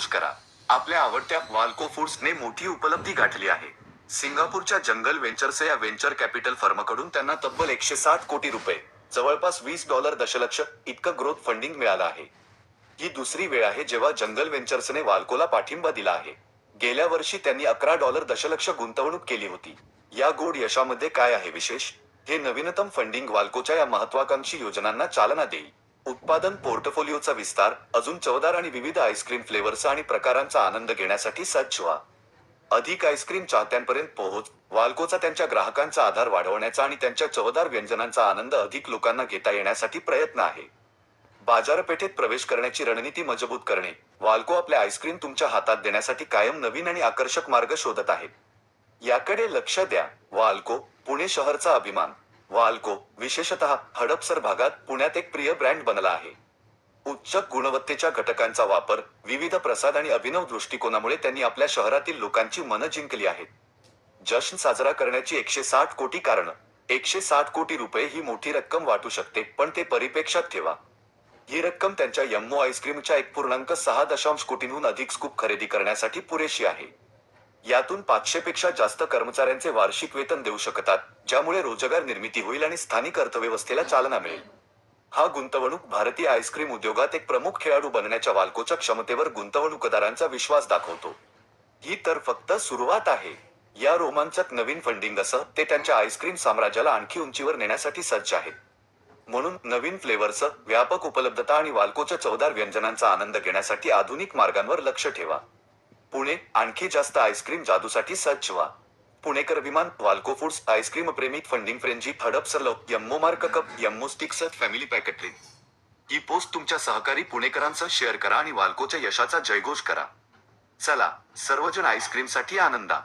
संतोष करा. आपल्या आवडत्या वाल्को फूड्सने मोठी उपलब्धी गाठली आहे. सिंगापूरच्या जंगल व्हेंचर्स या व्हेंचर कॅपिटल फर्मकडून त्यांना तब्बल एकशे साठ कोटी रुपये जवळपास वीस डॉलर दशलक्ष इतकं ग्रोथ फंडिंग मिळालं आहे. ही दुसरी वेळ आहे जेव्हा जंगल व्हेंचर्सने वाल्कोला पाठिंबा दिला आहे. गेल्या वर्षी त्यांनी अकरा डॉलर दशलक्ष गुंतवणूक केली होती. या गोड यशामध्ये काय आहे विशेष? हे नवीनतम फंडिंग वाल्कोच्या या महत्वाकांक्षी योजनांना चालना देईल. उत्पादन पोर्टफोलिओचा विस्तार अजून चवदार आणि विविध आईस्क्रीम फ्लेवर्स आणि प्रकारांचा आनंद घेण्यासाठी सज्ज व्हा. अधिक आईस्क्रीम चाहत्यांपर्यंत पोहोच वाल्कोचा त्यांच्या ग्राहकांचा आधार वाढवण्याचा आणि त्यांच्या चवदार व्यंजनांचा आनंद अधिक लोकांना घेता येण्यासाठी प्रयत्न आहे. बाजारपेठेत प्रवेश करण्याची रणनीती मजबूत करणे वाल्को आपल्या आईस्क्रीम तुमच्या हातात देण्यासाठी कायम नवीन आणि आकर्षक मार्ग शोधत आहेत. याकडे लक्ष द्या. वाल्को पुणे शहरचा अभिमान. वाल्को विशेषतः हडपसर भागात पुण्यात एक प्रिय ब्रँड बनला आहे. उच्च गुणवत्तेच्या घटकांचा वापर विविध प्रसाद आणि अभिनव दृष्टिकोनामुळे त्यांनी आपल्या शहरातील लोकांची मनं जिंकली आहेत. जश्न साजरा करण्याची एकशे साठ कोटी कारण एकशे साठ कोटी रुपये ही मोठी रक्कम वाटू शकते पण ते परिपेक्षात ठेवा. ही रक्कम त्यांच्या यम्मो आईस्क्रीमच्या एक पूर्णांक सहा दशांश कोटींहून अधिक स्कूप खरेदी करण्यासाठी पुरेशी आहे. यातून पाचशेपेक्षा जास्त कर्मचाऱ्यांचे वार्षिक वेतन देऊ शकतात ज्यामुळे रोजगार निर्मिती होईल आणि स्थानिक अर्थव्यवस्थेला चालना मिळेल. हा गुंतवणूक भारतीय आईस्क्रीम उद्योगात एक प्रमुख खेळाडू बनण्याच्या वाल्कोच्या क्षमतेवर गुंतवणूकदारांचा विश्वास दाखवतो. ही तर फक्त सुरुवात आहे. या रोमांचक नवीन फंडिंग असं ते त्यांच्या आईस्क्रीम साम्राज्याला आणखी उंचीवर नेण्यासाठी सज्ज आहेत. म्हणून नवीन फ्लेवर्स व्यापक उपलब्धता आणि वाल्कोच्या चवदार व्यंजनांचा आनंद घेण्यासाठी आधुनिक मार्गांवर लक्ष ठेवा. पुणे आणखी जास्त आईस्क्रीम जादूसाठी सज्ज व्हा पुणेकर विमान वाल्को फूड्स आईस्क्रीम प्रेमी फंडिंग फ्रेंजी हडप सरलो Yummo mark cup Yummo sticks family पॅकेटरी ही पोस्ट तुमच्या सहकारी पुणेकरांसह शेअर करा आणि वाल्कोच्या यशाचा जयघोष करा. चला सर्वजण आईस्क्रीमसाठी आनंदा.